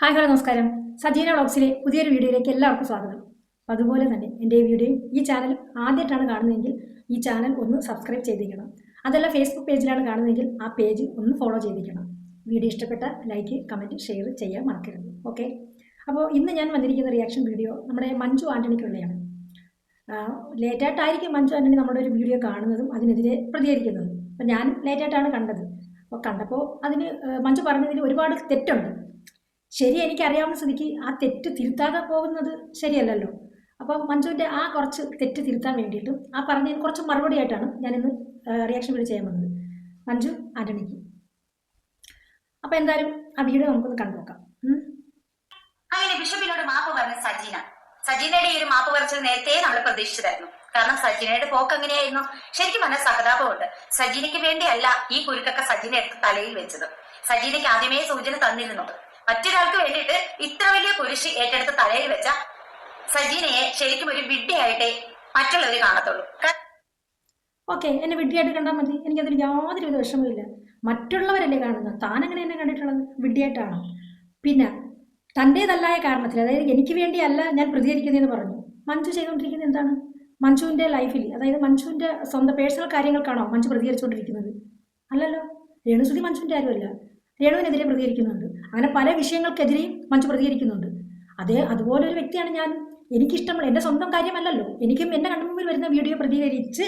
Hi hello നമസ്കാരം. സജീന വ്ളോഗ്സിലെ പുതിയൊരു വീഡിയോയിലേക്ക് എല്ലാവർക്കും സ്വാഗതം. അതുപോലെ തന്നെ എന്റെ ഈ വീഡിയോ ഈ ചാനൽ ആദ്യമായിട്ടാണ് കാണുന്നതെങ്കിൽ ഈ ചാനൽ ഒന്ന് സബ്സ്ക്രൈബ് ചെയ്തിരിക്കണം. അതല്ല ഫേസ്ബുക്ക് പേജിലാണ് കാണുന്നതെങ്കിൽ ആ പേജ് ഒന്ന് ഫോളോ ചെയ്തിരിക്കണം. വീഡിയോ ഇഷ്ടപ്പെട്ട ലൈക്ക് കമന്റ് ഷെയർ ചെയ്യാൻ മറക്കരുത്. ഓക്കെ അപ്പോൾ ഇന്ന് ഞാൻ വന്നിരിക്കുന്ന റിയാക്ഷൻ വീഡിയോ നമ്മുടെ മഞ്ജു ആന്റണിക്കുള്ളതാണ് ലേറ്റായിട്ടായിരിക്കും മഞ്ജു ആന്റണി നമ്മുടെ ഒരു വീഡിയോ കാണുന്നതും അതിനെതിരെ പ്രതികരിക്കുന്നതും. അപ്പോൾ ഞാൻ ലേറ്റായിട്ടാണ് കണ്ടത്. അപ്പോൾ കണ്ടപ്പോൾ അതിന് മഞ്ജു പറഞ്ഞതിൽ ഒരുപാട് തെറ്റുണ്ട്. ശരി എനിക്കറിയാവുന്ന സ്ഥിതിക്ക് ആ തെറ്റ് തിരുത്താതെ പോകുന്നത് ശരിയല്ലല്ലോ. അപ്പം മഞ്ജുവിന്റെ ആ കുറച്ച് തെറ്റ് തിരുത്താൻ വേണ്ടിയിട്ടും ആ പറഞ്ഞതിന് കുറച്ച് മറുപടി ആയിട്ടാണ് ഞാനിന്ന് റിയാക്ഷൻ വീഡിയോ ചെയ്യാൻ വന്നത്. മഞ്ജു ആരണിക്ക് അപ്പം എന്തായാലും ആ വീഡിയോ നമുക്കൊന്ന് കണ്ടു നോക്കാം. അങ്ങനെ ബിഷപ്പിനോട് മാപ്പ് പറഞ്ഞ സജീന. സജീനയുടെ ഈ ഒരു മാപ്പ് പറിച്ചത് നേരത്തെ നമ്മൾ പ്രതീക്ഷിച്ചതായിരുന്നു. കാരണം സജീനയുടെ പോക്ക് എങ്ങനെയായിരുന്നു? ശരിക്കും പറഞ്ഞ സഹതാപമുണ്ട്. സജീനയ്ക്ക് വേണ്ടിയല്ല ഈ കുരുക്കൊക്കെ സജീന എടുത്ത് തലയിൽ വെച്ചത്. സജീനയ്ക്ക് ആദ്യമേ സൂചന തന്നിരുന്നു. മറ്റൊരാൾക്ക് വേണ്ടിയിട്ട് ഇത്ര വലിയ കുരിശ് ഏറ്റെടുത്ത് തലയിൽ വെച്ച സജീനയെ ശരിക്കും ഒരു വിഡ്ഢിയായിട്ടേ മറ്റുള്ളവർ കാണത്തുള്ളൂ. ഓക്കെ എന്നെ വിഡ്ഢിയായിട്ട് കണ്ടാൽ മതി. എനിക്ക് എനിക്കതിൽ യാതൊരു വിധ വിഷമമില്ല മറ്റുള്ളവരല്ലേ കാണുന്നത്? താൻ അങ്ങനെ എന്നെ കണ്ടിട്ടുള്ളത്? വിഡ്ഢിയായിട്ടാണോ? പിന്നെ തന്റെതല്ലായ കാരണത്തിൽ അതായത് എനിക്ക് വേണ്ടിയല്ല ഞാൻ പ്രതികരിക്കുന്നതെന്ന് പറഞ്ഞു. മഞ്ജു ചെയ്തുകൊണ്ടിരിക്കുന്നത് എന്താണ്? മഞ്ജുവിന്റെ ലൈഫിൽ അതായത് മഞ്ജുവിന്റെ സ്വന്തം പേഴ്സണൽ കാര്യങ്ങൾക്കാണോ മഞ്ജു പ്രതികരിച്ചുകൊണ്ടിരിക്കുന്നത്? അല്ലല്ലോ. രേണുസുതി മഞ്ജുവിന്റെ ആരുമല്ല. രേണുവിനെതിരെ പ്രതികരിക്കുന്നുണ്ട്. അങ്ങനെ പല വിഷയങ്ങൾക്കെതിരെയും മഞ്ജു പ്രതികരിക്കുന്നുണ്ട്. അതേ അതുപോലെ ഒരു വ്യക്തിയാണ് ഞാൻ. എനിക്കിഷ്ടമുള്ള എന്റെ സ്വന്തം കാര്യമല്ലല്ലോ. എനിക്കും എന്റെ കൺമുമ്പിൽ വരുന്ന വീഡിയോ പ്രതികരിച്ച്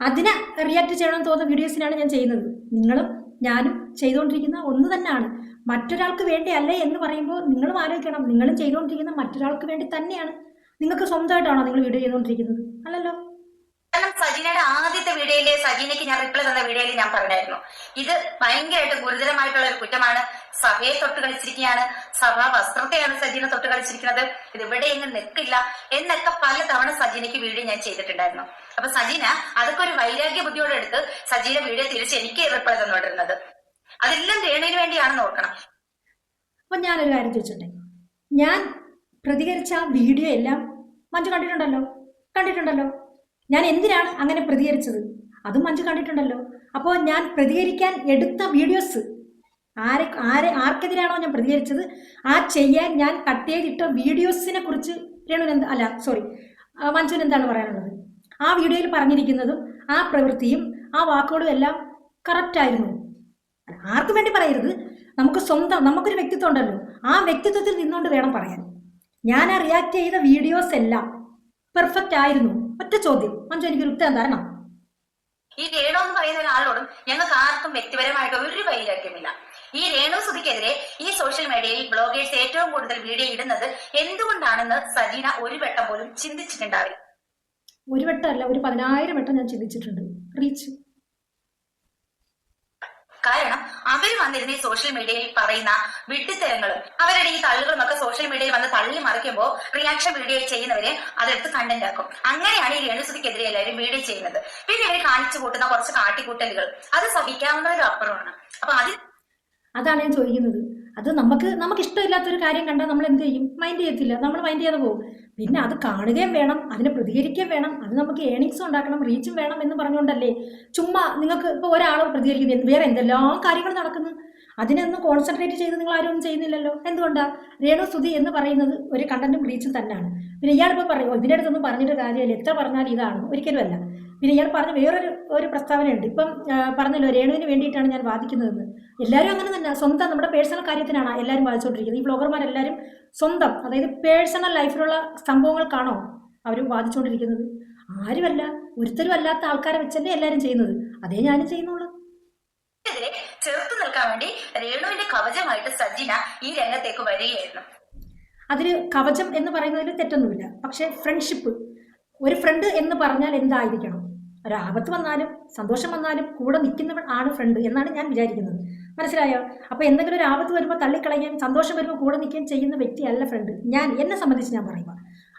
അതിനെ റിയാക്ട് ചെയ്യണമെന്ന് തോന്നുന്ന വീഡിയോസിനാണ് ഞാൻ ചെയ്യുന്നത്. നിങ്ങളും ഞാനും ചെയ്തുകൊണ്ടിരിക്കുന്ന ഒന്ന് തന്നെയാണ്. മറ്റൊരാൾക്ക് വേണ്ടി അല്ലേ എന്ന് പറയുമ്പോൾ നിങ്ങളും ആലോചിക്കണം. നിങ്ങളും ചെയ്തുകൊണ്ടിരിക്കുന്ന മറ്റൊരാൾക്ക് വേണ്ടി തന്നെയാണ്. നിങ്ങൾക്ക് സ്വന്തമായിട്ടാണോ നിങ്ങൾ വീഡിയോ ചെയ്തുകൊണ്ടിരിക്കുന്നത്? അല്ലല്ലോ. സജീനയുടെ ആദ്യത്തെ വീഡിയോയിൽ സജീനയ്ക്ക് ഞാൻ റിപ്ലൈ തന്ന വീഡിയോയിൽ ഞാൻ പറഞ്ഞായിരുന്നു. ഇത് ഭയങ്കരമായിട്ട് ഗുരുതരമായിട്ടുള്ള ഒരു കുറ്റമാണ്. സഭയെ തൊട്ട് കളിച്ചിരിക്കുകയാണ്. സഭാ വസ്ത്രത്തെയാണ് സജീന തൊട്ട് കളിച്ചിരിക്കുന്നത്. ഇത് ഇവിടെ എങ്ങും നിൽക്കില്ല എന്നൊക്കെ പലതവണ സജീനയ്ക്ക് വീഡിയോ ഞാൻ ചെയ്തിട്ടുണ്ടായിരുന്നു. അപ്പൊ സജീന അതൊക്കെ ഒരു വൈരാഗ്യ ബുദ്ധിയോടെ എടുത്ത് സജീന വീഡിയോ തിരിച്ച് എനിക്ക് റിപ്ലൈ തന്നോണ്ടിരുന്നത് അതെല്ലാം രേണുവിന് വേണ്ടിയാണെന്ന് ഓർക്കണം അപ്പൊ ഞാനൊരു കാര്യം ചോദിച്ചോട്ടെ? ഞാൻ പ്രതികരിച്ച വീഡിയോ എല്ലാം മഞ്ജു കണ്ടിട്ടുണ്ടല്ലോ? കണ്ടിട്ടുണ്ടല്ലോ? ഞാൻ എന്തിനാണ് അങ്ങനെ പ്രതികരിച്ചത്? അതും മഞ്ജു കണ്ടിട്ടുണ്ടല്ലോ. അപ്പോൾ ഞാൻ പ്രതികരിക്കാൻ എടുത്ത വീഡിയോസ് ആരെ ആരെ ആർക്കെതിരാണോ ഞാൻ പ്രതികരിച്ചത്? ആ ചെയ്യാൻ ഞാൻ കട്ട് ചെയ്തിട്ട വീഡിയോസിനെ കുറിച്ച് രേണു എന്താ അല്ല സോറി മഞ്ജുവിന് എന്താണ് പറയാനുള്ളത്? ആ വീഡിയോയിൽ പറഞ്ഞിരിക്കുന്നതും ആ പ്രവൃത്തിയും ആ വാക്കുകളും എല്ലാം കറക്റ്റായിരുന്നു ആർക്കും വേണ്ടി പറയരുത്. നമുക്ക് സ്വന്തം നമുക്കൊരു വ്യക്തിത്വം ഉണ്ടല്ലോ. ആ വ്യക്തിത്വത്തിൽ നിന്നുകൊണ്ട് വേണം പറയാൻ. ഞാൻ ആ റിയാക്ട് ചെയ്ത വീഡിയോസ് എല്ലാം പെർഫെക്റ്റ് ആയിരുന്നു. ഒറ്റ ചോദ്യം. മഞ്ജു എനിക്കൊരു ഉത്തരം തരണം. ഈ രേണു എന്ന് പറയുന്ന ഒരാളോടും ഞങ്ങൾക്ക് ആർക്കും വ്യക്തിപരമായിട്ട് ഒരു വൈരാഗ്യമില്ല ഈ രേണു സുധിക്കെതിരെ ഈ സോഷ്യൽ മീഡിയയിൽ ബ്ലോഗേഴ്സ് ഏറ്റവും കൂടുതൽ വീഡിയോ ഇടുന്നത് എന്തുകൊണ്ടാണെന്ന് സജീന ഒരു വട്ടം പോലും ചിന്തിച്ചിട്ടുണ്ടാവില്ല. ഒരു വട്ടമല്ല ഒരു പതിനായിരം വട്ടം ഞാൻ ചിന്തിച്ചിട്ടുണ്ട്. റീച്ച് കാരണം അവർ വന്നിരുന്ന ഈ സോഷ്യൽ മീഡിയയിൽ പറയുന്ന വിട്ടിത്തരങ്ങളും അവരുടെ ഈ തള്ളുകളും ഒക്കെ സോഷ്യൽ മീഡിയയിൽ വന്ന് തള്ളി മറിക്കുമ്പോൾ റിയാക്ഷൻ വീഡിയോ ചെയ്യുന്നവര് അതെടുത്ത് കണ്ടന്റ് ആക്കും. അങ്ങനെയാണ് ഈ രേണുസുതിക്കെതിരെ എല്ലാവരും വീഡിയോ ചെയ്യുന്നത്. പിന്നെ ഇവർ കാണിച്ചു കൂട്ടുന്ന കുറച്ച് കാട്ടിക്കൂട്ടലുകൾ. അത് സഹിക്കാവുന്നതിലും അപ്പുറമാണ്. അപ്പൊ അത് അതാണ് ഞാൻ ചോദിക്കുന്നത്. അത് നമുക്ക് നമുക്ക് ഇഷ്ടമില്ലാത്ത ഒരു കാര്യം കണ്ടാൽ നമ്മൾ എന്ത് ചെയ്യും? മൈൻഡ് ചെയ്യത്തില്ല. നമ്മൾ മൈൻഡ് ചെയ്യാതെ പോകും. പിന്നെ അത് കാണുകയും വേണം അതിനെ പ്രതികരിക്കുകയും വേണം അത് നമുക്ക് ഏണിങ്സും ഉണ്ടാക്കണം റീച്ചും വേണം എന്ന് പറഞ്ഞുകൊണ്ടല്ലേ? ചുമ്മാ നിങ്ങൾക്ക് ഇപ്പോൾ ഒരാൾ പ്രതികരിക്കുന്നത് വേറെ എന്തെല്ലാം കാര്യങ്ങൾ നടക്കുന്നു? അതിനൊന്നും കോൺസെൻട്രേറ്റ് ചെയ്ത് നിങ്ങൾ ആരും ഒന്നും ചെയ്യുന്നില്ലല്ലോ. എന്തുകൊണ്ടാണ് രേണു സ്തുതി എന്ന് പറയുന്നത് ഒരു കണ്ടന്റും റീച്ചും തന്നെയാണ്. പിന്നെ ഇയാളിപ്പോൾ പറയുമോ ഇതിന്റെ അടുത്തൊന്നും പറഞ്ഞിട്ട് കാര്യമില്ല. എത്ര പറഞ്ഞാൽ ഇതാണ്. ഒരിക്കലുമല്ല പിന്നെ ഇയാൾ പറഞ്ഞ വേറൊരു ഒരു പ്രസ്താവനയുണ്ട്. ഇപ്പം പറഞ്ഞല്ലോ രേണുവിന് വേണ്ടിയിട്ടാണ് ഞാൻ വാദിക്കുന്നതെന്ന്. എല്ലാവരും അങ്ങനെ തന്നെ സ്വന്തം നമ്മുടെ പേഴ്സണൽ കാര്യത്തിനാണ് എല്ലാവരും വാദിച്ചുകൊണ്ടിരിക്കുന്നത്. ഈ ബ്ലോഗർമാരെല്ലാവരും സ്വന്തം അതായത് പേഴ്സണൽ ലൈഫിലുള്ള സംഭവങ്ങൾക്കാണോ അവർ വാദിച്ചുകൊണ്ടിരിക്കുന്നത് ആരുമല്ല ഒരുത്തരും അല്ലാത്ത ആൾക്കാരെ വെച്ചല്ലേ എല്ലാവരും ചെയ്യുന്നത്. അതേ ഞാനും ചെയ്യുന്നുള്ളൂ. ചെറുത്തു നിൽക്കാൻ വേണ്ടി രേണുവിന്റെ കവചമായിട്ട് സജിന ഈ രംഗത്തേക്ക് വരികയായിരുന്നു. അതിൽ കവചം എന്ന് പറയുന്നതിൽ തെറ്റൊന്നുമില്ല. പക്ഷെ ഫ്രണ്ട്ഷിപ്പ് ഒരു ഫ്രണ്ട് എന്ന് പറഞ്ഞാൽ എന്തായിരിക്കണം? ഒരു ആപത്ത് വന്നാലും സന്തോഷം വന്നാലും കൂടെ നിൽക്കുന്നവൻ ആണ് ഫ്രണ്ട് എന്നാണ് ഞാൻ വിചാരിക്കുന്നത്. മനസ്സിലായോ? അപ്പോൾ എന്തെങ്കിലും ഒരു ആപത്ത് വരുമ്പോൾ തള്ളിക്കളയുകയും സന്തോഷം വരുമ്പോൾ കൂടെ നിൽക്കുകയും ചെയ്യുന്ന വ്യക്തിയല്ല ഫ്രണ്ട് ഞാൻ എന്നെ സംബന്ധിച്ച് ഞാൻ പറയുക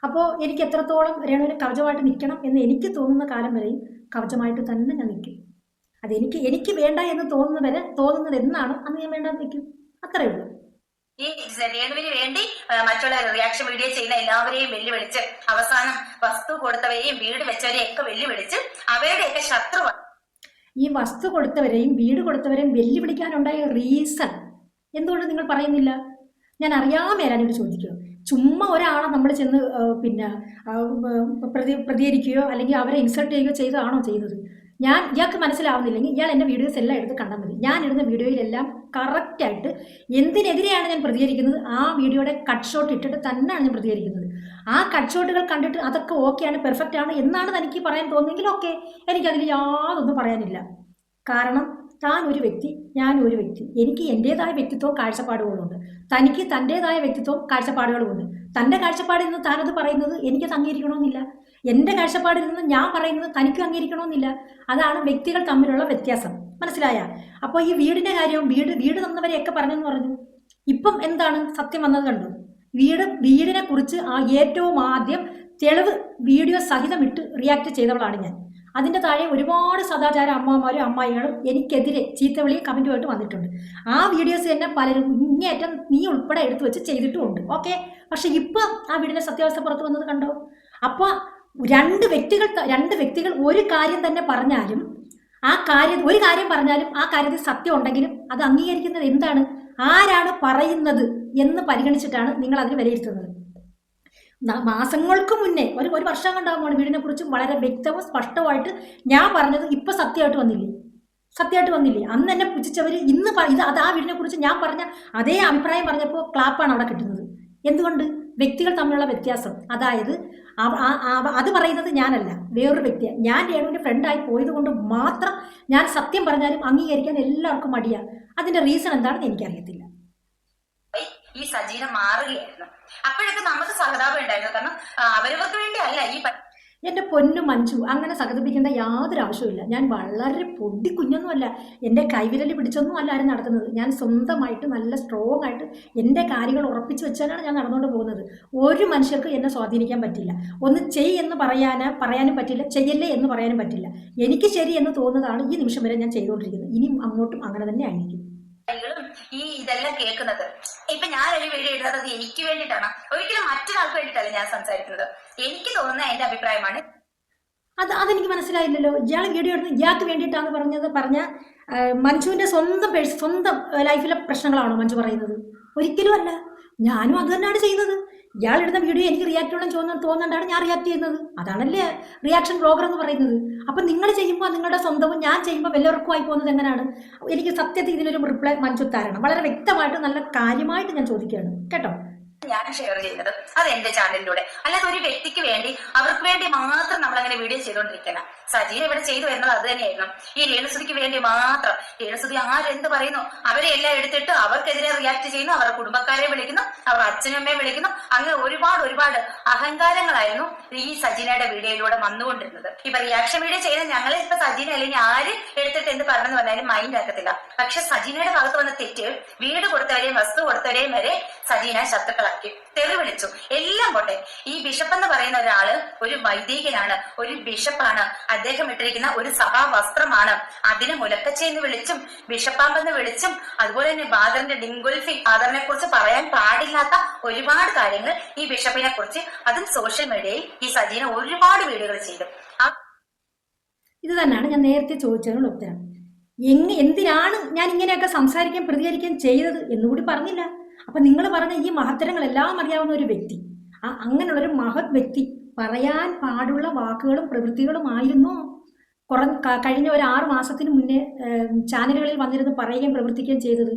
അപ്പോൾ എനിക്ക് എത്രത്തോളം രേണുവിന് കവചമായിട്ട് നിൽക്കണം എന്ന് എനിക്ക് തോന്നുന്ന കാലം വരെയും കവചമായിട്ട് തന്നെ ഞാൻ നിൽക്കും. അതെനിക്ക് എനിക്ക് വേണ്ട എന്ന് തോന്നുന്ന വരെ തോന്നുന്നത് എന്നാണ് അന്ന് ഞാൻ വേണ്ടാന്ന് നിൽക്കും. അത്രയേ ഉള്ളൂ. ഈ രേണുവിന് വേണ്ടി മറ്റുള്ള റിയാക്ഷൻ വീഡിയോ ചെയ്യുന്ന എല്ലാവരെയും വെല്ലുവിളിച്ച് അവസാനം വസ്തു കൊടുത്തവരെയും വീട് വെച്ചവരെയും ഒക്കെ വെല്ലുവിളിച്ച് അവരുടെയൊക്കെ ശത്രു ഈ വസ്തു കൊടുത്തവരെയും വീട് കൊടുത്തവരെയും വെല്ലുവിളിക്കാനുണ്ടായ റീസൺ എന്തുകൊണ്ട് നിങ്ങൾ പറയുന്നില്ല? ഞാൻ അറിയാൻ മേലാനോട് ചോദിക്കുക. ചുമ്മാ ഒരാളെ നമ്മൾ ചെന്ന് പിന്നെ പ്രതി പ്രതികരിക്കുകയോ അല്ലെങ്കിൽ അവരെ ഇൻസൾട്ട് ചെയ്യുകയോ ചെയ്തതാണോ ചെയ്തത്? ഞാൻ ഇയാൾക്ക് മനസ്സിലാവുന്നില്ലെങ്കിൽ ഇയാൾ എന്റെ വീഡിയോസ് എല്ലാം എടുത്ത് കണ്ടാൽ മതി. ഞാൻ ഇടുന്ന വീഡിയോയിലെല്ലാം കറക്റ്റായിട്ട് എന്തിനെതിരെയാണ് ഞാൻ പ്രതികരിക്കുന്നത്? ആ വീഡിയോയുടെ കട്ട് ഷോട്ട് ഇട്ടിട്ട് തന്നെയാണ് ഞാൻ പ്രതികരിക്കുന്നത്. ആ കട്ട് കണ്ടിട്ട് അതൊക്കെ ഓക്കെയാണ് പെർഫെക്റ്റ് ആണ് എന്നാണ് തനിക്ക് പറയാൻ തോന്നുന്നെങ്കിൽ ഓക്കെ എനിക്കതിൽ യാതൊന്നും പറയാനില്ല. കാരണം താൻ ഒരു വ്യക്തി ഞാൻ ഒരു വ്യക്തി. എനിക്ക് എന്റെതായ വ്യക്തിത്വവും കാഴ്ചപ്പാടുകളുമുണ്ട് തനിക്ക് തന്റേതായ വ്യക്തിത്വവും കാഴ്ചപ്പാടുകളുമുണ്ട് തന്റെ കാഴ്ചപ്പാടിൽ നിന്ന് താനത് പറയുന്നത് എനിക്കത് അംഗീകരിക്കണമെന്നില്ല. എന്റെ കാഴ്ചപ്പാടിൽ നിന്ന് ഞാൻ പറയുന്നത് തനിക്ക് അംഗീകരിക്കണമെന്നില്ല. അതാണ് വ്യക്തികൾ തമ്മിലുള്ള വ്യത്യാസം. മനസ്സിലായ? അപ്പോൾ ഈ വീടിന്റെ കാര്യവും വീട് വീട് തന്നവരെയൊക്കെ പറഞ്ഞെന്ന് പറഞ്ഞു. ഇപ്പം എന്താണ് സത്യം വന്നത് കണ്ടു? വീട് വീടിനെ കുറിച്ച് ആ ഏറ്റവും ആദ്യം തെളിവ് വീഡിയോ സഹിതം ഇട്ട് റിയാക്ട് ചെയ്തവളാണ് ഞാൻ. അതിന്റെ താഴെ ഒരുപാട് സദാചാര അമ്മമാരും അമ്മായികളും എനിക്കെതിരെ ചീത്തവിളി കമന്റുമായിട്ട് വന്നിട്ടുണ്ട്. ആ വീഡിയോസ് തന്നെ പലരും ഇങ്ങേറ്റം നീ ഉൾപ്പെടെ എടുത്തു വെച്ച് ചെയ്തിട്ടുമുണ്ട്. ഓക്കെ പക്ഷെ ഇപ്പം ആ വീടിന്റെ സത്യാവസ്ഥ പുറത്ത് വന്നത് കണ്ടോ? അപ്പോൾ രണ്ട് വ്യക്തികൾ രണ്ട് വ്യക്തികൾ ഒരു കാര്യം തന്നെ പറഞ്ഞാലും ആ കാര്യം ഒരു കാര്യം പറഞ്ഞാലും ആ കാര്യത്തിൽ സത്യം ഉണ്ടെങ്കിലും അത് അംഗീകരിക്കുന്നത് എന്താണ്? ആരാണ് പറയുന്നത് എന്ന് പരിഗണിച്ചിട്ടാണ് നിങ്ങൾ അതിന് വിലയിരുത്തുന്നത്. മാസങ്ങൾക്ക് മുന്നേ ഒരു ഒരു വർഷം കൊണ്ടാകുമ്പോൾ വീടിനെ കുറിച്ച് വളരെ വ്യക്തവും സ്പഷ്ടമായിട്ട് ഞാൻ പറഞ്ഞത് ഇപ്പൊ സത്യമായിട്ട് വന്നില്ലേ? സത്യമായിട്ട് വന്നില്ലേ? അന്ന് എന്നെ പുച്ഛിച്ചവർ ഇന്ന് ഇത് അത് ആ വീടിനെ കുറിച്ച് ഞാൻ പറഞ്ഞ അതേ അഭിപ്രായം പറഞ്ഞപ്പോൾ ക്ലാപ്പാണ് അവിടെ കിട്ടുന്നത്. എന്തുകൊണ്ട്? വ്യക്തികൾ തമ്മിലുള്ള വ്യത്യാസം. അതായത് അത് പറയുന്നത് ഞാനല്ല വേറൊരു വ്യക്തി ഞാൻ രേണുവിന്റെ ഫ്രണ്ടായി പോയത് കൊണ്ട് മാത്രം ഞാൻ സത്യം പറഞ്ഞാലും അംഗീകരിക്കാൻ എല്ലാവർക്കും മടിയാണ് അതിന്റെ റീസൺ എന്താണെന്ന് എനിക്കറിയത്തില്ല. ഈ സജീന മാറുകയായിരുന്നു. അപ്പോഴൊക്കെ നമുക്ക് സഹതാപം ഉണ്ടായിരുന്നു. കാരണം അവരവർക്ക് വേണ്ടി അല്ല ഈ എന്റെ പൊന്നു മഞ്ചു അങ്ങനെ സഹതിപ്പിക്കേണ്ട യാതൊരു ആവശ്യമില്ല ഞാൻ വളരെ പൊടി കുഞ്ഞൊന്നുമല്ല. എന്റെ കൈവിരൽ പിടിച്ചൊന്നും അല്ല ആരും നടക്കുന്നത് ഞാൻ സ്വന്തമായിട്ട് നല്ല സ്ട്രോങ് ആയിട്ട് എന്റെ കാര്യങ്ങൾ ഉറപ്പിച്ച് വെച്ചാലാണ് ഞാൻ നടന്നുകൊണ്ട് പോകുന്നത്. ഒരു മനുഷ്യർക്ക് എന്നെ സ്വാധീനിക്കാൻ പറ്റില്ല. ഒന്ന് ചെയ് എന്ന് പറയാന് പറയാനും പറ്റില്ല. ചെയ്യല്ലേ എന്ന് പറയാനും പറ്റില്ല. എനിക്ക് ശരി എന്ന് തോന്നുന്നതാണ് ഈ നിമിഷം വരെ ഞാൻ ചെയ്തുകൊണ്ടിരിക്കുന്നത്. ഇനിയും അങ്ങോട്ടും അങ്ങനെ തന്നെ ആയിരിക്കും. ഈ ഇതെല്ലാം കേൾക്കുന്നത്. ഇപ്പൊ ഞാൻ ഒരു വീഡിയോ ഇടുന്നത് അത് എനിക്ക് വേണ്ടിയിട്ടാണ്. ഒരിക്കലും മറ്റൊരാൾക്ക് വേണ്ടിയിട്ടല്ല ഞാൻ സംസാരിക്കുന്നത്. എനിക്ക് തോന്നുന്ന എന്റെ അഭിപ്രായമാണ്. അത് അതെനിക്ക് മനസ്സിലായില്ലല്ലോ. ഇയാൾ വീഡിയോ എടുത്ത് ഇയാൾക്ക് വേണ്ടിയിട്ടാണ് പറഞ്ഞത്. പറഞ്ഞ മഞ്ജുവിന്റെ സ്വന്തം സ്വന്തം ലൈഫിലെ പ്രശ്നങ്ങളാണോ മഞ്ജു പറയുന്നത്? ഒരിക്കലും അല്ല. ഞാനും അത് തന്നെയാണ് ചെയ്യുന്നത്. ഇയാൾ ഇടുന്ന വീഡിയോ എനിക്ക് റിയാക്ട് ചെയ്യണം തോന്നുന്നു തോന്നുന്നുണ്ടാണ് ഞാൻ റിയാക്ട് ചെയ്യുന്നത്. അതാണല്ലേ റിയാക്ഷൻ ബ്ലോഗർ എന്ന് പറയുന്നത്. അപ്പം നിങ്ങൾ ചെയ്യുമ്പോൾ നിങ്ങളുടെ സ്വന്തവും ഞാൻ ചെയ്യുമ്പോൾ വല്ലവർക്കും ആയി പോകുന്നത് എങ്ങനെയാണ്? എനിക്ക് സത്യത്തിൽ ഇതിനൊരു റിപ്ലൈ മഞ്ചു തരണം വളരെ വ്യക്തമായിട്ട് നല്ല കാര്യമായിട്ട് ഞാൻ ചോദിക്കുകയാണ്. കേട്ടോ? ഞാൻ ഷെയർ ചെയ്യുന്നത് അത് എന്റെ ചാനലിലൂടെ അല്ലാതെ ഒരു വ്യക്തിക്ക് വേണ്ടി അവർക്ക് വേണ്ടി മാത്രം നമ്മൾ അങ്ങനെ വീഡിയോ ചെയ്തുകൊണ്ടിരിക്കണം സജീന ഇവിടെ ചെയ്തു വരുന്നത് അത് തന്നെയായിരുന്നു. ഈ രേണുസുതിക്ക് വേണ്ടി മാത്രം. രേണുസുതി ആരെന്ത് പറയുന്നു? അവരെ എല്ലാം എടുത്തിട്ട് അവർക്കെതിരെ റിയാക്ട് ചെയ്യുന്നു അവരുടെ കുടുംബക്കാരെ വിളിക്കുന്നു അവർ അച്ഛനമ്മയെ വിളിക്കുന്നു. അങ്ങനെ ഒരുപാട് ഒരുപാട് അഹങ്കാരങ്ങളായിരുന്നു ഈ സജീനയുടെ വീഡിയോയിലൂടെ വന്നുകൊണ്ടിരുന്നത്. ഇപ്പൊ റിയാക്ഷൻ വീഡിയോ ചെയ്യുന്ന ഞങ്ങളെ ഇപ്പൊ സജീന അല്ലെങ്കിൽ ആര് എടുത്തിട്ട് എന്ത് പറഞ്ഞെന്ന് പറഞ്ഞാലും മൈൻഡ് ആക്കത്തില്ല. പക്ഷെ സജീനയുടെ ഭാഗത്ത് വന്ന തെറ്റ് വീട് കൊടുത്തവരെയും വസ്തു കൊടുത്തവരെയും വരെ സജീന ശത്രുക്കളാക്കി. തെറി വിളിച്ചു എല്ലാം പോട്ടെ. ഈ ബിഷപ്പ് എന്ന് പറയുന്ന ഒരാൾ ഒരു വൈദികനാണ് ഒരു ബിഷപ്പാണ്. അദ്ദേഹം ഇട്ടിരിക്കുന്ന ഒരു സഭാ വസ്ത്രമാണ് അതിനെ മുലക്കച്ചെന്ന് വിളിച്ചും ബിഷപ്പാമ്പെന്ന് വിളിച്ചും അതുപോലെ തന്നെ ബാദറിന്റെ ഡിംഗുൽഫി ഫാദറിനെ കുറിച്ച് പറയാൻ പാടില്ലാത്ത ഒരുപാട് കാര്യങ്ങൾ ഈ ബിഷപ്പിനെ കുറിച്ച് അതും സോഷ്യൽ മീഡിയയിൽ ഈ സജീന ഒരുപാട് വീഡിയോകൾ ചെയ്തു. ഇത് തന്നെയാണ് ഞാൻ നേരത്തെ ചോദിച്ചതിനുള്ള ഉത്തരം. എങ് എന്തിനാണ് ഞാൻ ഇങ്ങനെയൊക്കെ സംസാരിക്കാൻ പ്രതികരിക്കാൻ ചെയ്തത് എന്നുകൂടി പറഞ്ഞില്ല. അപ്പം നിങ്ങൾ പറഞ്ഞ ഈ മഹത്തരങ്ങളെല്ലാം അറിയാവുന്ന ഒരു വ്യക്തി ആ അങ്ങനെയുള്ളൊരു മഹത് വ്യക്തി പറയാൻ പാടുള്ള വാക്കുകളും പ്രവൃത്തികളും പ്രവൃത്തികളുമായിരുന്നു കുറ കഴിഞ്ഞ ഒരു ആറ് മാസത്തിന് മുന്നേ ചാനലുകളിൽ വന്നിരുന്ന് പറയുകയും പ്രവർത്തിക്കുകയും ചെയ്തത്.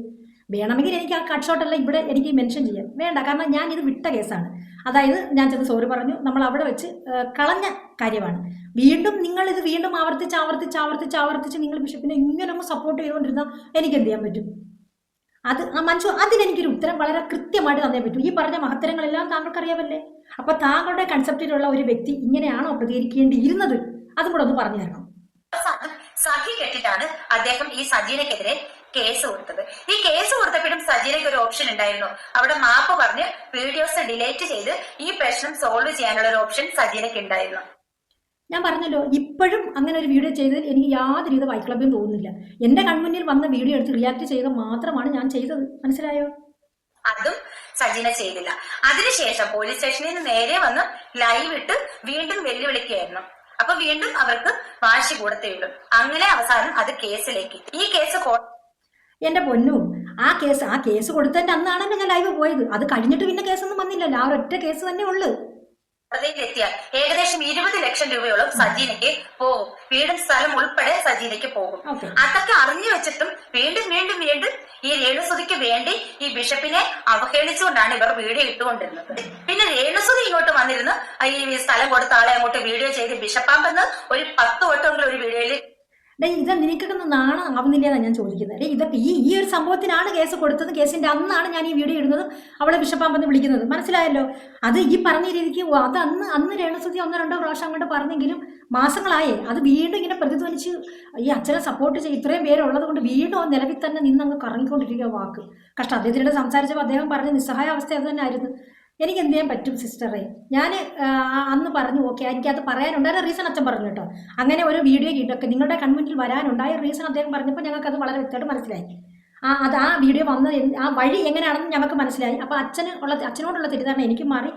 വേണമെങ്കിൽ എനിക്ക് ആ കട്ട് ഷോട്ടെല്ലാം ഇവിടെ എനിക്ക് മെൻഷൻ ചെയ്യാം. വേണ്ട കാരണം ഞാൻ ഇത് വിട്ട കേസാണ്. അതായത് ഞാൻ ചെന്ന് സോറി പറഞ്ഞു നമ്മൾ അവിടെ വെച്ച് കളഞ്ഞ കാര്യമാണ്. വീണ്ടും നിങ്ങൾ ഇത് വീണ്ടും ആവർത്തിച്ച് ആവർത്തിച്ച് ആവർത്തിച്ച് ആവർത്തിച്ച് നിങ്ങൾ ബിഷപ്പിനെ ഇങ്ങനെ ഒന്ന് സപ്പോർട്ട് ചെയ്തുകൊണ്ടിരുന്നാൽ എനിക്ക് എന്ത് ചെയ്യാൻ പറ്റും? അത് മനുഷ്യ അതിനെനിക്കൊരു ഉത്തരം വളരെ കൃത്യമായിട്ട് തന്നേ പറ്റൂ. ഈ പറഞ്ഞ മഹത്തരങ്ങളെല്ലാം താങ്കൾക്ക് അറിയാമല്ലേ അപ്പൊ താങ്കളുടെ കൺസെപ്റ്റിലുള്ള ഒരു വ്യക്തി ഇങ്ങനെയാണോ പ്രതികരിക്കേണ്ടിയിരുന്നത്? അതും കൂടെ ഒന്ന് പറഞ്ഞു തരണം. സഖി കെട്ടിട്ടാണ് അദ്ദേഹം ഈ സജീനക്കെതിരെ കേസ് കൊടുത്തത്. ഈ കേസ് കൊടുത്തപ്പോഴും സജീനയ്ക്ക് ഒരു ഓപ്ഷൻ ഉണ്ടായിരുന്നു. അവിടെ മാപ്പ് പറഞ്ഞ് വീഡിയോസ് ഡിലേറ്റ് ചെയ്ത് ഈ പ്രശ്നം സോൾവ് ചെയ്യാനുള്ള ഒരു ഓപ്ഷൻ സജീനയ്ക്ക് ഉണ്ടായിരുന്നു. ഞാൻ പറഞ്ഞല്ലോ ഇപ്പോഴും അങ്ങനെ ഒരു വീഡിയോ ചെയ്തതിൽ എനിക്ക് യാതൊരുവിധ വൈക്ലഭ്യം തോന്നുന്നില്ല. എന്റെ കൺമുന്നിൽ വന്ന വീഡിയോ എടുത്ത് റിയാക്ട് ചെയ്ത് മാത്രമാണ് ഞാൻ ചെയ്തത്. മനസ്സിലായോ? അതും സജീന ചെയ്തില്ല. അതിനുശേഷം പോലീസ് സ്റ്റേഷനിൽ നിന്ന് നേരെ വന്ന് ലൈവ് ഇട്ട് വീണ്ടും വെല്ലുവിളിക്കുകയായിരുന്നു. അപ്പൊ വീണ്ടും അവർക്ക് വാശി കൂടത്തേ ഉള്ളൂ. അങ്ങനെ അവസാനം അത് കേസിലേക്ക്. ഈ കേസ് എന്റെ പൊന്നു ആ കേസ് ആ കേസ് കൊടുത്തതിന്റെ അന്നാണല്ലോ ഞാൻ ലൈവ് പോയത്. അത് കഴിഞ്ഞിട്ട് പിന്നെ കേസൊന്നും വന്നില്ലല്ലോ. ആ ഒറ്റ കേസ് തന്നെ ഉള്ളു. കോടതിയിലെത്തിയാൽ ഏകദേശം ഇരുപത് ലക്ഷം രൂപയോളം സജീനയ്ക്ക് പോകും. വീടും സ്ഥലം ഉൾപ്പെടെ സജീനയ്ക്ക് പോകും. അതൊക്കെ അറിഞ്ഞു വെച്ചിട്ടും വീണ്ടും വീണ്ടും വീണ്ടും ഈ രേണുസുതിക്ക് വേണ്ടി ഈ ബിഷപ്പിനെ അവഹേളിച്ചുകൊണ്ടാണ് ഇവർ വീഡിയോ ഇട്ടുകൊണ്ടിരുന്നത്. പിന്നെ രേണുസുതി ഇങ്ങോട്ട് വന്നിരുന്ന്. ഈ സ്ഥലം കൊടുത്ത ആളെ അങ്ങോട്ട് വീഡിയോ ചെയ്ത് ബിഷപ്പാമ്പെന്ന് ഒരു പത്ത് വട്ടമെങ്കിലും ഒരു വീഡിയോയിൽ ഡേ ഇത് നിനക്കൊക്കെ നാണം ആവുന്നില്ലെന്നാണ് ഞാൻ ചോദിക്കുന്നത്. ഡേ ഇതൊക്കെ ഈ ഈ ഒരു സംഭവത്തിനാണ് കേസ് കൊടുത്തത്. കേസിന്റെ അന്നാണ് ഞാൻ ഈ വീഡിയോ ഇടുന്നത് അവളെ ബിഷപ്പാമ്പെന്ന് വിളിക്കുന്നത്. മനസ്സിലായല്ലോ? അത് ഈ പറഞ്ഞ രീതിക്ക് അത് അന്ന് അന്ന് രേണുസുതി ഒന്നോ രണ്ടോ പ്രാവശ്യം അങ്ങോട്ട് പറഞ്ഞെങ്കിലും മാസങ്ങളായേ. അത് വീണ്ടും ഇങ്ങനെ പ്രതിധ്വനിച്ച് ഈ അച്ഛനെ സപ്പോർട്ട് ചെയ്ത് ഇത്രയും പേരുള്ളത് കൊണ്ട് വീണ്ടും ആ നിലവിൽ തന്നെ നിന്ന് അങ്ങ് കറങ്ങിക്കൊണ്ടിരിക്കുക വാക്ക്. കഷ്ടം. അദ്ദേഹത്തിനോട് സംസാരിച്ചപ്പോൾ അദ്ദേഹം പറഞ്ഞ നിസ്സഹായ അവസ്ഥ അത് തന്നെ ആയിരുന്നു. എനിക്ക് എന്ത് ചെയ്യാൻ പറ്റും സിസ്റ്ററെ? ഞാൻ അന്ന് പറഞ്ഞു ഓക്കെ എനിക്കത് പറയാനുണ്ടായ റീസൺ അച്ഛൻ പറഞ്ഞു കേട്ടോ. അങ്ങനെ ഒരു വീഡിയോ ഇട്ടൊക്കെ നിങ്ങളുടെ കൺമുന്നിൽ വരാനുണ്ടായ റീസൺ അദ്ദേഹം പറഞ്ഞപ്പോൾ ഞങ്ങൾക്ക് അത് വളരെ വ്യക്തമായിട്ട് മനസ്സിലായി. ആ അത് ആ വീഡിയോ വന്ന ആ വഴി എങ്ങനെയാണെന്ന് ഞങ്ങൾക്ക് മനസ്സിലായി. അപ്പോൾ അച്ഛന് ഉള്ള അച്ഛനോടുള്ള തെറ്റിദ്ധാരണ എനിക്ക് മാറി.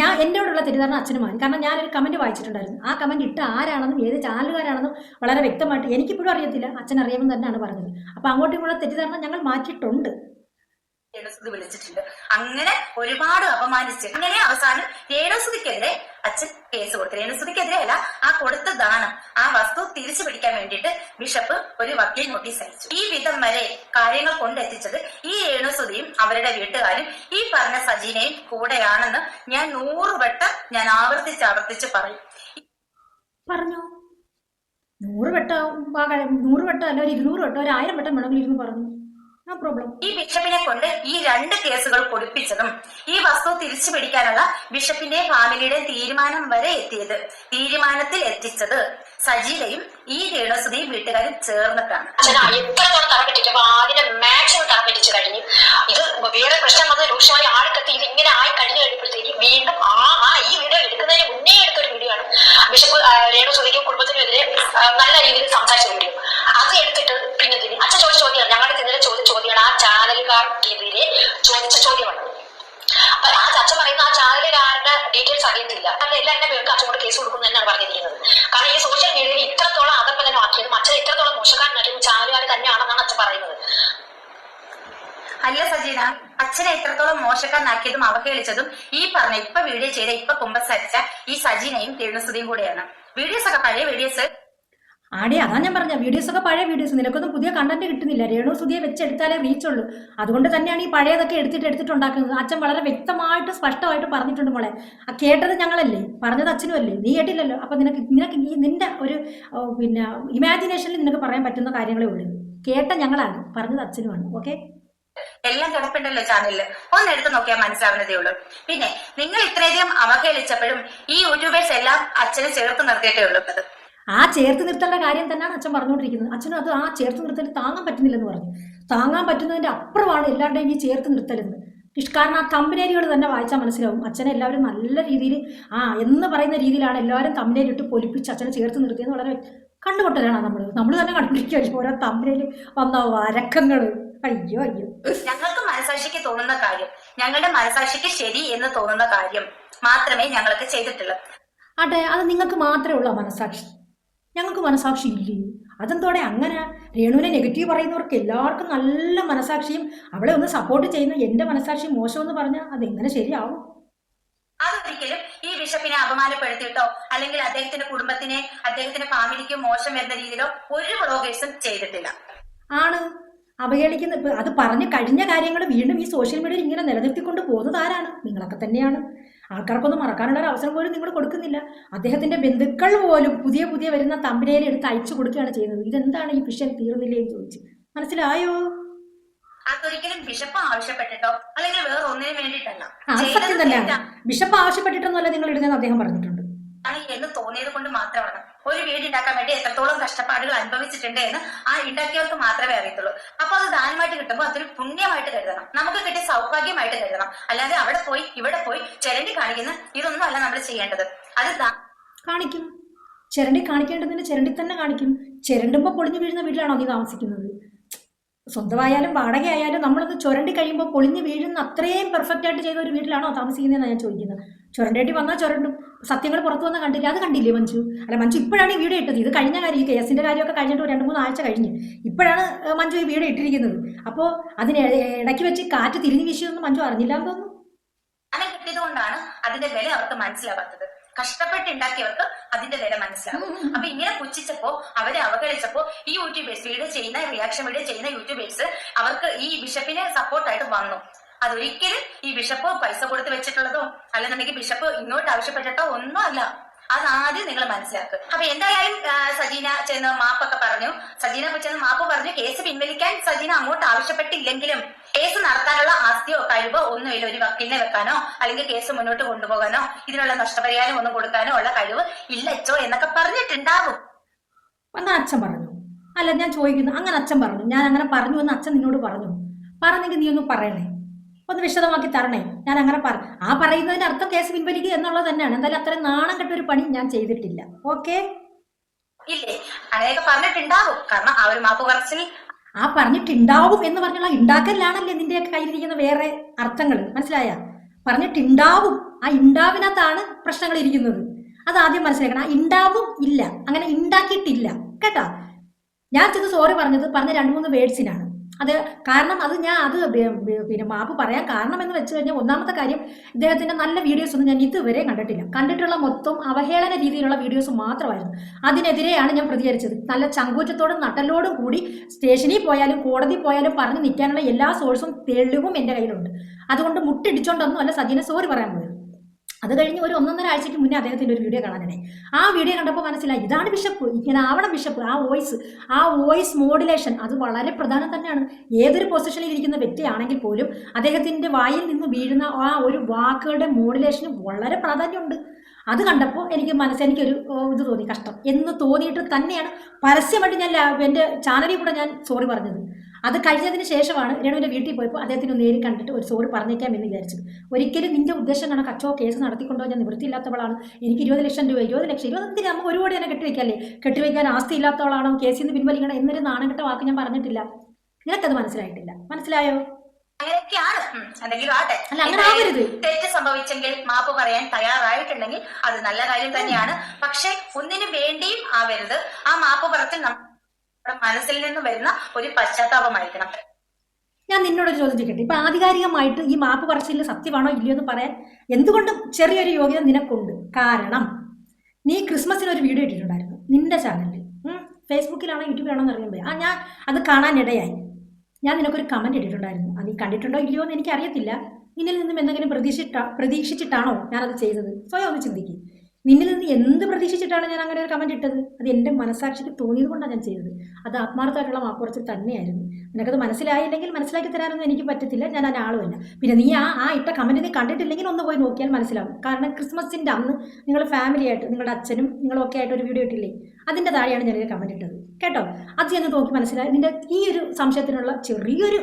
ഞാൻ എന്നോടുള്ള തെറ്റിദ്ധാരണ അച്ഛന് മാറി. കാരണം ഞാനൊരു കമന്റ് വായിച്ചിട്ടുണ്ടായിരുന്നു. ആ കമന്റ് ഇട്ട് ആരാണെന്നും ഏത് ചാനലുകാരാണെന്നും വളരെ വ്യക്തമായിട്ട് എനിക്കിപ്പോഴും അറിയത്തില്ല. അച്ഛൻ അറിയാമെന്ന് തന്നെയാണ് പറഞ്ഞത്. അപ്പോൾ അങ്ങോട്ടും ഇങ്ങോട്ടും തെറ്റിദ്ധാരണ ഞങ്ങൾ മാറ്റിയിട്ടുണ്ട്. രേണുസുതി വിളിച്ചിട്ടുണ്ട്. അങ്ങനെ ഒരുപാട് അപമാനിച്ച് അങ്ങനെ അവസാനം രേണുസുതിക്കെതിരെ അച്ഛൻ കേസ് കൊടുത്തു രേണുസുതിക്കെതിരെ അല്ല ആ കൊടുത്ത ദാനം ആ വസ്തു തിരിച്ചു പിടിക്കാൻ വേണ്ടിയിട്ട് ബിഷപ്പ് ഒരു വക്കീൽ നോട്ടീസ് അയച്ചു. ഈ വിധം വരെ കാര്യങ്ങൾ കൊണ്ടെത്തിച്ചത് ഈ രേണുസുതിയും അവരുടെ വീട്ടുകാരും ഈ പറഞ്ഞ സജീനയും കൂടെയാണെന്ന് ഞാൻ നൂറ് വട്ടം ഞാൻ ആവർത്തിച്ച് ആവർത്തിച്ച് പറയും. പറഞ്ഞു? നൂറ് വട്ടം നൂറ് വട്ടം അല്ല ഒരു ഇരുന്നൂറ് വട്ടം ഒരു ആയിരം വട്ടം വേണമെങ്കിൽ ഇരുന്ന് പറഞ്ഞു. ഈ ബിഷപ്പിനെ കൊണ്ട് ഈ രണ്ട് കേസുകൾ കൊടുപ്പിച്ചതും ഈ വസ്തു തിരിച്ചു പിടിക്കാനുള്ള ബിഷപ്പിന്റെ ഫാമിലിയുടെ തീരുമാനം വരെ എത്തിയത് തീരുമാനത്തിൽ എത്തിച്ചത് സജീലയും ഈ രേണസുതിയും വീട്ടുകാരും ചേർന്നിട്ടാണ്. എത്രത്തോളം തറപ്പെട്ടിട്ടപ്പോ അതിനെ മാക്സിമം തറപ്പെട്ടിച്ച് കഴിഞ്ഞു. ഇത് വേറെ പ്രശ്നം വന്ന് രൂക്ഷമായി ആൾക്കെത്തി ഇത് ഇങ്ങനെ ആയി കഴിഞ്ഞു കഴിഞ്ഞപ്പോഴത്തേക്ക് വീണ്ടും ആ ആ ഈ വീഡിയോ എടുക്കുന്നതിന് മുന്നേ എടുത്തൊരു വീഡിയോ ആണ്. ബിഷപ്പ് ആ, രേണു സുധിക്കും കുടുംബത്തിനെതിരെ ആ, നല്ല രീതിയിൽ സംസാരിച്ച വീഡിയോ. അത് എടുത്തിട്ട് പിന്നെ? അച്ഛൻ ചോദിച്ച ചോദ്യമാണ് ഞങ്ങളുടെ ഇന്നലെ ചോദിച്ച ചോദ്യമാണ് ആ ചാനലുകാർക്കെതിരെ ചോദിച്ച ചോദ്യമാണ്. അപ്പൊ ആ ചർച്ച പറയുന്ന ആ ചാനലുകാരുടെ ഡീറ്റെയിൽസ് അറിയത്തില്ല. കാരണം എല്ലാ എന്റെ പേർക്ക് അച്ഛനോട് കേസ് കൊടുക്കുന്നു എന്നാണ് പറഞ്ഞിരിക്കുന്നത്. കാരണം ഈ സോഷ്യൽ മീഡിയയിൽ ഇത്രത്തോളം അതപ്പതനമാക്കിയതും അച്ഛൻ ഇത്രത്തോളം മോശക്കാരനായിട്ടും ചാനലുകാർ തന്നെയാണെന്നാണ് അച്ഛൻ പറയുന്നത്. അല്ല സജീന അച്ഛനെ എത്രത്തോളം മോശക്കാരനാക്കിയതും അവഹേളിച്ചതും ഈ പറഞ്ഞ ഇപ്പൊ വീഡിയോ ചെയ്ത ഇപ്പൊ കുമ്പസരിച്ച ഈ സജീനയും രേണുസുതിയും കൂടെയാണ്. വീഡിയോസ് ഒക്കെ പഴയ വീഡിയോസ് ആടി അതാ ഞാൻ പറഞ്ഞ വീഡിയോസ് ഒക്കെ പഴയ വീഡിയോസ് നിനക്കൊന്നും പുതിയ കണ്ടന്റ് കിട്ടുന്നില്ല. രേണു സുധിയെ വെച്ചെടുത്താലേ റീച്ച് ഉള്ളൂ. അതുകൊണ്ട് തന്നെയാണ് ഈ പഴയതൊക്കെ എടുത്തിട്ട് എടുത്തിട്ടുണ്ടാക്കുന്നത് അച്ഛൻ വളരെ വ്യക്തമായിട്ട് സ്പഷ്ടമായിട്ട് പറഞ്ഞിട്ടുണ്ട് മോളെ. ആ കേട്ടത് ഞങ്ങളല്ലേ? പറഞ്ഞത് അച്ഛനും അല്ലേ? നീ കേട്ടില്ലല്ലോ? അപ്പൊ നിനക്ക് നിനക്ക് ഈ നിന്റെ ഒരു പിന്നെ ഇമാജിനേഷനിൽ നിനക്ക് പറയാൻ പറ്റുന്ന കാര്യങ്ങളേ ഉള്ളൂ. കേട്ട ഞങ്ങളാണ്. പറഞ്ഞത് അച്ഛനുമാണ്. ഓക്കെ എല്ലാം കിടപ്പുണ്ടല്ലോ ചാനലിൽ ഒന്ന് എടുത്തു നോക്കിയാൽ മനസ്സിലാവുന്നതേ ഉള്ളൂ. പിന്നെ നിങ്ങൾ ഇത്രയധികം അവഹേളിച്ചപ്പോഴും ഈ യൂട്യൂബേഴ്സ് എല്ലാം അച്ഛനെ ചേർത്ത് നിർത്തിയിട്ടേ ഉള്ളൂ. ആ ചേർത്ത് നിർത്തേണ്ട കാര്യം തന്നെയാണ് അച്ഛൻ പറഞ്ഞുകൊണ്ടിരിക്കുന്നത്. അച്ഛനും അത് ആ ചേർത്ത് നിർത്തൽ താങ്ങാൻ പറ്റുന്നില്ലെന്ന് പറഞ്ഞു. താങ്ങാൻ പറ്റുന്നതിന്റെ അപ്പുറമാണ് എല്ലാവരുടെയും ഈ ചേർത്ത് നിർത്തലെന്ന്. കാരണം ആ തമ്പനേരികൾ തന്നെ വായിച്ചാൽ മനസ്സിലാവും. അച്ഛനെ എല്ലാവരും നല്ല രീതിയിൽ ആ എന്ന് പറയുന്ന രീതിയിലാണ് എല്ലാവരും തമ്പനേലിട്ട് പൊലിപ്പിച്ച് അച്ഛനെ ചേർത്ത് നിർത്തിയെന്ന് വളരെ കണ്ടുപൊട്ടലാണ് നമ്മൾ നമ്മൾ തന്നെ കണ്ടുപിടിക്കുമല്ലോ ഓരോ തമ്പനയിൽ വന്ന വരക്കങ്ങൾ അയ്യോ അയ്യോ. ഞങ്ങൾക്ക് മനസാക്ഷിക്ക് തോന്നുന്ന കാര്യം. ഞങ്ങളുടെ മനസാക്ഷിക്ക് ശരി എന്ന് തോന്നുന്ന കാര്യം മാത്രമേ ഞങ്ങൾക്ക് ചെയ്തിട്ടുള്ളൂ. അതെ അത് നിങ്ങൾക്ക് മാത്രമേ ഉള്ളൂ മനസാക്ഷി. ഞങ്ങൾക്ക് മനസാക്ഷി ഇല്ലേ അതെന്തോടെ അങ്ങനെ? രേണുവിനെ നെഗറ്റീവ് പറയുന്നവർക്ക് എല്ലാവർക്കും നല്ല മനസാക്ഷിയും അവളെ ഒന്ന് സപ്പോർട്ട് ചെയ്യുന്ന എന്റെ മനസാക്ഷി മോശമെന്ന് പറഞ്ഞാൽ അതെങ്ങനെ ശരിയാവും? അതൊരിക്കലും ഈ ബിഷപ്പിനെ അപമാനപ്പെടുത്തിയിട്ടോ അല്ലെങ്കിൽ അദ്ദേഹത്തിന്റെ കുടുംബത്തിനെ അദ്ദേഹത്തിന്റെ ഫാമിലിക്ക് മോശം വരുന്ന രീതിയിലോ ഒരു ബ്ലോഗേഴ്സും ചെയ്തിട്ടില്ല. ആണ്. അവഹേളിക്കുന്ന അത് പറഞ്ഞു കഴിഞ്ഞ കാര്യങ്ങൾ വീണ്ടും ഈ സോഷ്യൽ മീഡിയയിൽ ഇങ്ങനെ നിലനിർത്തിക്കൊണ്ട് പോകുന്നത് ആരാണ്? നിങ്ങളൊക്കെ തന്നെയാണ്. ആൾക്കാർക്കൊന്നും മറക്കാനുള്ള ഒരു അവസരം പോലും നിങ്ങൾ കൊടുക്കുന്നില്ല. അദ്ദേഹത്തിന്റെ ബന്ധുക്കൾ പോലും പുതിയ പുതിയ വരുന്ന തമ്പനയിൽ എടുത്ത് അയച്ചു കൊടുക്കുകയാണ് ചെയ്യുന്നത്. ഇതെന്താണ് ഈ വിഷയം തീർന്നില്ലേ എന്ന് ചോദിച്ചു. മനസ്സിലായോ? അതൊരിക്കലും ബിഷപ്പ് ആവശ്യപ്പെട്ടിട്ടോ? അല്ലെങ്കിൽ വേറെ ഒന്നിനു വേണ്ടിയിട്ടല്ല. സത്യം തന്നെയാണ്. ബിഷപ്പ് ആവശ്യപ്പെട്ടിട്ടൊന്നുമല്ല നിങ്ങൾ ഇടുന്നതെന്ന് അദ്ദേഹം പറഞ്ഞിട്ടുണ്ട്. എന്ന് തോന്നിയത് കൊണ്ട് മാത്രമാണ്. ഒരു വീട് ഉണ്ടാക്കാൻ വേണ്ടി എത്രത്തോളം കഷ്ടപ്പാടുകൾ അനുഭവിച്ചിട്ടുണ്ട് എന്ന് ആ ഉണ്ടാക്കിയവർക്ക് മാത്രമേ അറിയത്തുള്ളൂ. അപ്പൊ അത് ദാനമായിട്ട് കിട്ടുമ്പോൾ അതൊരു പുണ്യമായിട്ട് കരുതണം. നമുക്ക് കിട്ടിയ സൗഭാഗ്യമായിട്ട് കരുതണം. അല്ലാതെ അവിടെ പോയി ഇവിടെ പോയി ചിരണ്ടി കാണിക്കുന്ന ഇതൊന്നും അല്ല നമ്മൾ ചെയ്യേണ്ടത്. അത് കാണിക്കും. ചിരണ്ടി കാണിക്കേണ്ടതിന് ചിരണ്ടി തന്നെ കാണിക്കും. ചിരണ്ടുമ്പോൾ പൊളിഞ്ഞു വീഴുന്ന വീട്ടിലാണോ നീ താമസിക്കുന്നത്? സ്വന്തമായാലും വാടകയായാലും നമ്മളത് ചുരണ്ടി കഴിയുമ്പോൾ പൊളിഞ്ഞു വീഴുന്ന അത്രയും പെർഫെക്റ്റ് ആയിട്ട് ചെയ്ത ഒരു വീട്ടിലാണോ താമസിക്കുന്നതെന്നാണ് ഞാൻ ചോദിക്കുന്നത്. ചുരണ്ടേട്ടി വന്നാൽ ചുരണ്ടും. സത്യങ്ങൾ പുറത്തു വന്നാൽ കണ്ടില്ല? അത് കണ്ടില്ലേ മഞ്ജു? അല്ല മഞ്ജു ഇപ്പോഴാണ് ഈ വീഡിയോ ഇട്ടത്. ഇത് കഴിഞ്ഞ കാര്യം ഈ കേസിന്റെ കാര്യമൊക്കെ കഴിഞ്ഞിട്ട് ഒരു രണ്ട് മൂന്ന് ആഴ്ച കഴിഞ്ഞ്. ഇപ്പോഴാണ് മഞ്ജു ഈ വീഡിയോ ഇട്ടിരിക്കുന്നത്. അപ്പോൾ അതിന് ഇടയ്ക്ക് വെച്ച് കാറ്റ് തിരിഞ്ഞു വീശിയൊന്നും മഞ്ജു അറിഞ്ഞില്ല എന്ന് തോന്നുന്നു. അങ്ങനെ കിട്ടിയതുകൊണ്ടാണ് അതിന്റെ വില അവർക്ക് മനസ്സിലാവാത്തത്. കഷ്ടപ്പെട്ട് ഉണ്ടാക്കിയവർക്ക് അതിന്റെ വില മനസ്സിലാവും. അപ്പൊ ഇങ്ങനെ പുച്ഛിച്ചപ്പോ അവരെ അവഗണിച്ചപ്പോ ഈ യൂട്യൂബേഴ്സ് വീഡിയോ ചെയ്യുന്ന റിയാക്ഷൻ വീഡിയോ ചെയ്യുന്ന യൂട്യൂബേഴ്സ് അവർക്ക് ഈ ബിഷപ്പിനെ സപ്പോർട്ടായിട്ട് വന്നു. അതൊരിക്കലും ഈ ബിഷപ്പ് പൈസ കൊടുത്ത് വെച്ചിട്ടുള്ളതോ അല്ലെന്നുണ്ടെങ്കിൽ ബിഷപ്പ് ഇങ്ങോട്ട് ആവശ്യപ്പെട്ടിട്ടോ ഒന്നും അല്ല. അത് ആദ്യം നിങ്ങൾ മനസ്സിലാക്കുക അപ്പൊ എന്തായാലും സജീന ചെന്ന് മാപ്പൊക്കെ പറഞ്ഞു. സജീന ചെന്ന് മാപ്പ് പറഞ്ഞു കേസ് പിൻവലിക്കാൻ സജീന അങ്ങോട്ട് ആവശ്യപ്പെട്ടില്ലെങ്കിലും കേസ് നടത്താനുള്ള ആസ്തിയോ കഴിവോ ഒന്നുമില്ല. ഒരു വക്കീലിനെ വെക്കാനോ അല്ലെങ്കിൽ കേസ് മുന്നോട്ട് കൊണ്ടുപോകാനോ ഇതിനുള്ള നഷ്ടപരിഹാരം ഒന്നും കൊടുക്കാനോ ഉള്ള കഴിവ് ഇല്ലച്ചോ എന്നൊക്കെ പറഞ്ഞിട്ടുണ്ടാവും അങ്ങനെ അച്ഛൻ പറഞ്ഞു. അല്ല ഞാൻ ചോദിക്കുന്നു. അങ്ങനെ അച്ഛൻ പറഞ്ഞു. ഞാൻ അങ്ങനെ പറഞ്ഞു എന്ന് അച്ഛൻ നിന്നോട് പറഞ്ഞു. പറഞ്ഞെങ്കിൽ നീ ഒന്ന് പറയണേ. ഒന്ന് വിശദമാക്കി തരണേ. ഞാൻ അങ്ങനെ പറ ആ പറയുന്നതിന്റെ അർത്ഥം കേസ് പിൻവലിക്കുക എന്നുള്ളത് തന്നെയാണ്. എന്തായാലും അത്രയും നാണം കെട്ട ഒരു പണി ഞാൻ ചെയ്തിട്ടില്ല. ഓക്കെ? ഇല്ലേ? അങ്ങനെയൊക്കെ പറഞ്ഞിട്ടുണ്ടാവും. കാരണം ആ ഒരു മാപ്പ് പറച്ചിൽ ആ പറഞ്ഞിട്ടുണ്ടാവും എന്ന് പറഞ്ഞുള്ള ഉണ്ടാക്കലാണല്ലേ നിന്റെയൊക്കെ കയ്യിലിരിക്കുന്ന വേറെ അർത്ഥങ്ങൾ മനസ്സിലായ? പറഞ്ഞിട്ടുണ്ടാവും. ആ ഉണ്ടാവിനകത്താണ് പ്രശ്നങ്ങൾ ഇരിക്കുന്നത്. അത് ആദ്യം മനസ്സിലാക്കണം. ആ ഉണ്ടാവും ഇല്ല. അങ്ങനെ ഉണ്ടാക്കിയിട്ടില്ല കേട്ടാ? ഞാൻ ചെന്ന് സോറി പറഞ്ഞത് പറഞ്ഞ രണ്ട് മൂന്ന് വേർഡ്സിനാണ് അത് കാരണം അത് ഞാൻ അത് പിന്നെ മാപ്പ് പറയാൻ കാരണം എന്ന് വെച്ച് കഴിഞ്ഞാൽ ഒന്നാമത്തെ കാര്യം ഇദ്ദേഹത്തിന്റെ നല്ല വീഡിയോസ് ഒന്നും ഞാൻ ഇതുവരെ കണ്ടിട്ടില്ല. കണ്ടിട്ടുള്ള മൊത്തം അവഹേളന രീതിയിലുള്ള വീഡിയോസ് മാത്രമായിരുന്നു. അതിനെതിരെയാണ് ഞാൻ പ്രതികരിച്ചത്. നല്ല ചങ്കൂറ്റത്തോടും നട്ടലോടും കൂടി സ്റ്റേഷനിൽ പോയാലും കോടതി പോയാലും പറഞ്ഞു നിൽക്കാനുള്ള എല്ലാ സോഴ്സും തെളിവും എന്റെ കയ്യിലുണ്ട്. അതുകൊണ്ട് മുട്ടിടിച്ചോണ്ടൊന്നും അല്ല സജീന സോറി പറയാൻ പോയത്. അത് കഴിഞ്ഞ് ഒരു ഒന്നൊന്നര ആഴ്ചയ്ക്ക് മുന്നേ അദ്ദേഹത്തിന്റെ ഒരു വീഡിയോ കാണാനായി ആ വീഡിയോ കണ്ടപ്പോൾ മനസ്സിലായി ഇതാണ് ബിഷപ്പ് ഇങ്ങനെ ആവണം ബിഷപ്പ് ആ വോയിസ് ആ വോയിസ് മോഡുലേഷൻ അത് വളരെ പ്രധാനം തന്നെയാണ്. ഏതൊരു പൊസിഷനിൽ ഇരിക്കുന്ന വ്യക്തിയാണെങ്കിൽ പോലും അദ്ദേഹത്തിന്റെ വായിൽ നിന്ന് വീഴുന്ന ആ ഒരു വാക്കുകളുടെ മോഡുലേഷന് വളരെ പ്രാധാന്യമുണ്ട്. അത് കണ്ടപ്പോൾ എനിക്ക് മനസ്സ് എനിക്കൊരു ഇത് തോന്നി കഷ്ടം എന്ന് തോന്നിയിട്ട് തന്നെയാണ്. പരസ്യമായിട്ട് ഞാൻ എന്റെ ചാനലിൽ കൂടെ ഞാൻ സോറി പറഞ്ഞത്. അത് കഴിഞ്ഞതിന് ശേഷമാണ് രേണുവിന്റെ വീട്ടിൽ പോയപ്പോൾ അദ്ദേഹത്തിന് നേരിൽ കണ്ടിട്ട് ഒരു സോറി പറഞ്ഞേക്കാം എന്ന് വിചാരിച്ചത്. ഒരിക്കലും നിന്റെ ഉദ്ദേശം കാണാൻ കച്ചോ കേസ് നടത്തിക്കൊണ്ടോ ഞാൻ നിവൃത്തിയില്ലാത്തവളാണ്. എനിക്ക് ഇരുപത് ലക്ഷം രൂപ ഇരുപത് ലക്ഷം ഇരുപത്തി അമ്മ ഒരു കോടി തന്നെ കെട്ടിവെക്കല്ലേ? കെട്ടിവെക്കാൻ ആസ്തി ഇല്ലാത്തവളാണോ കേസിൽ നിന്ന് പിൻവലിക്കണം എന്നൊരു നാണംകെട്ട വാക്ക് ഞാൻ പറഞ്ഞിട്ടില്ല. നിനക്കത് മനസ്സിലായിട്ടില്ല. മനസ്സിലായോ? അങ്ങനെയൊക്കെയാണ്. എന്തെങ്കിലും ആട്ടെ തെറ്റ് സംഭവിച്ചെങ്കിൽ മാപ്പ് പറയാൻ തയ്യാറായിട്ടുണ്ടെങ്കിൽ അത് നല്ല കാര്യം തന്നെയാണ്. പക്ഷെ ഒന്നിനു വേണ്ടിയും ആവരുത്. ആ മാപ്പ് പറത്തിൽ നമ്മുടെ മനസ്സിൽ നിന്ന് വരുന്ന ഒരു പശ്ചാത്താപമായിരിക്കണം. ഞാൻ നിന്നോട് ചോദ്യം ചോദിക്കട്ടെ? ഇപ്പൊ ആധികാരികമായിട്ട് ഈ മാപ്പ് പറച്ചിൽ സത്യമാണോ ഇല്ലയോ എന്ന് പറയാൻ എന്തുകൊണ്ടും ചെറിയൊരു യോഗ്യത നിനക്കുണ്ട്? കാരണം നീ ക്രിസ്മസിന് ഒരു വീഡിയോ ഇട്ടിട്ടുണ്ടായിരുന്നു നിന്റെ ചാനലിൽ ഫേസ്ബുക്കിലാണോ യൂട്യൂബിലാണോ എന്ന് അറിയുമ്പോൾ ആ ഞാൻ അത് കാണാനിടയായി ഞാൻ നിനക്കൊരു കമന്റ് ഇട്ടിട്ടുണ്ടായിരുന്നു. അത് നീ കണ്ടിട്ടുണ്ടോ ഇല്ലയോ എന്ന് എനിക്ക് അറിയത്തില്ല നിന്നിൽ നിന്നും എന്തെങ്കിലും പ്രതീക്ഷിച്ചിട്ടാ പ്രതീക്ഷിച്ചിട്ടാണോ ഞാനത് ചെയ്തത്? സ്വയം ഒന്ന് ചിന്തിക്കും. നിന്നിൽ നിന്ന് എന്ത് പ്രതീക്ഷിച്ചിട്ടാണ് ഞാൻ അങ്ങനെ ഒരു കമന്റ് ഇട്ടത്? അത് എന്റെ മനസാക്ഷിക്ക് തോന്നിയത് കൊണ്ടാണ് ഞാൻ ചെയ്തത്. അത് ആത്മാർത്ഥമായിട്ടുള്ള മാപ്പുറച്ചിൽ തന്നെയായിരുന്നു. നിനക്കത് മനസ്സിലായില്ലെങ്കിൽ മനസ്സിലാക്കി തരാനൊന്നും എനിക്ക് പറ്റത്തില്ല. ഞാൻ അതിന് ആളുമല്ല പിന്നെ നീ ആ ആ ഇട്ട കമന്റ് നീ കണ്ടിട്ടില്ലെങ്കിൽ ഒന്ന് പോയി നോക്കിയാൽ മനസ്സിലാവും. കാരണം ക്രിസ്മസിന്റെ അന്ന് നിങ്ങൾ ഫാമിലി ആയിട്ട് നിങ്ങളുടെ അച്ഛനും നിങ്ങളൊക്കെ ആയിട്ട് ഒരു വീഡിയോ ഇട്ടില്ലേ? അതിന്റെ താഴെയാണ് ഞാനൊരു കമന്റ് ഇട്ടത്. കേട്ടോ? അത് ചെന്ന് നോക്കി മനസ്സിലായി. നിന്റെ ഈ ഒരു സംശയത്തിനുള്ള ചെറിയൊരു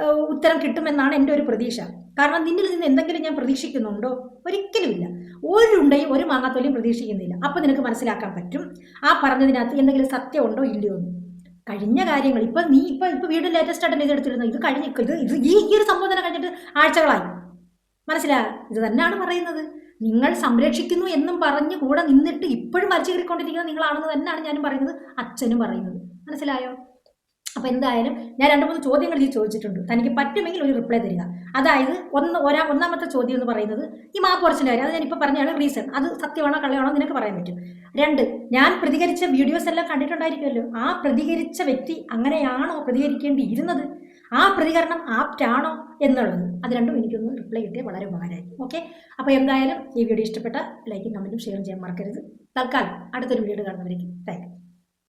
ഉത്തരം കിട്ടുമെന്നാണ് എന്റെ ഒരു പ്രതീക്ഷ. കാരണം നിന്നിൽ നിന്ന് എന്തെങ്കിലും ഞാൻ പ്രതീക്ഷിക്കുന്നുണ്ടോ? ഒരിക്കലുമില്ല. ഒരു ഉണ്ടയും ഒരു മാങ്ങാത്തോലിയും പ്രതീക്ഷിക്കുന്നില്ല. അപ്പം നിനക്ക് മനസ്സിലാക്കാൻ പറ്റും ആ പറഞ്ഞതിനകത്ത് എന്തെങ്കിലും സത്യമുണ്ടോ ഇല്ലയോ എന്ന്. കഴിഞ്ഞ കാര്യങ്ങൾ ഇപ്പം നീ ഇപ്പം ഇപ്പം വീണ്ടും ലേറ്റസ്റ്റ് ആയിട്ട് ഇത് എടുത്തിരുന്നു. ഇത് കഴിഞ്ഞ് ഇത് ഇത് ഈ ഈ ഒരു സംബോധന കഴിഞ്ഞിട്ട് ആഴ്ചകളായി. മനസ്സിലായ ഇത് തന്നെയാണ് പറയുന്നത്. നിങ്ങൾ സംരക്ഷിക്കുന്നു എന്നും പറഞ്ഞ് കൂടെ നിന്നിട്ട് ഇപ്പോഴും വലിച്ചു കയറിക്കൊണ്ടിരിക്കുന്നത് നിങ്ങളാണെന്ന് തന്നെയാണ് ഞാനും പറയുന്നത് അച്ഛനും പറയുന്നത്. മനസ്സിലായോ? അപ്പൊ എന്തായാലും ഞാൻ രണ്ട് മൂന്ന് ചോദ്യങ്ങൾ ഈ ചോദിച്ചിട്ടുണ്ട്. തനിക്ക് പറ്റുമെങ്കിൽ ഒരു റിപ്ലൈ തരിക. അതായത് ഒന്ന് ഒരാ ഒന്നാമത്തെ ചോദ്യം എന്ന് പറയുന്നത് ഈ മാപ്പുറച്ചിന്റെ കാര്യം അത് ഞാനിപ്പോൾ പറഞ്ഞാണ് റീസൺ അത് സത്യമാണോ കള്ളയാണോ നിനക്ക് പറയാൻ പറ്റും. രണ്ട് ഞാൻ പ്രതികരിച്ച വീഡിയോസ് എല്ലാം കണ്ടിട്ടുണ്ടായിരിക്കുമല്ലോ. ആ പ്രതികരിച്ച വ്യക്തി അങ്ങനെയാണോ പ്രതികരിക്കേണ്ടിയിരുന്നത്? ആ പ്രതികരണം ആപ്റ്റ് ആണോ എന്നുള്ളത്. അത് രണ്ടും എനിക്കൊന്ന് റിപ്ലൈ കിട്ടിയാൽ വളരെ ഉപകാരമായി ഓക്കെ അപ്പോൾ എന്തായാലും ഈ വീഡിയോ ഇഷ്ടപ്പെട്ട ലൈക്കും കമന്റും ഷെയർ ചെയ്യാൻ മറക്കരുത്. തൽക്കാലം അടുത്തൊരു വീഡിയോ കാണുന്നവരേക്കും. താങ്ക്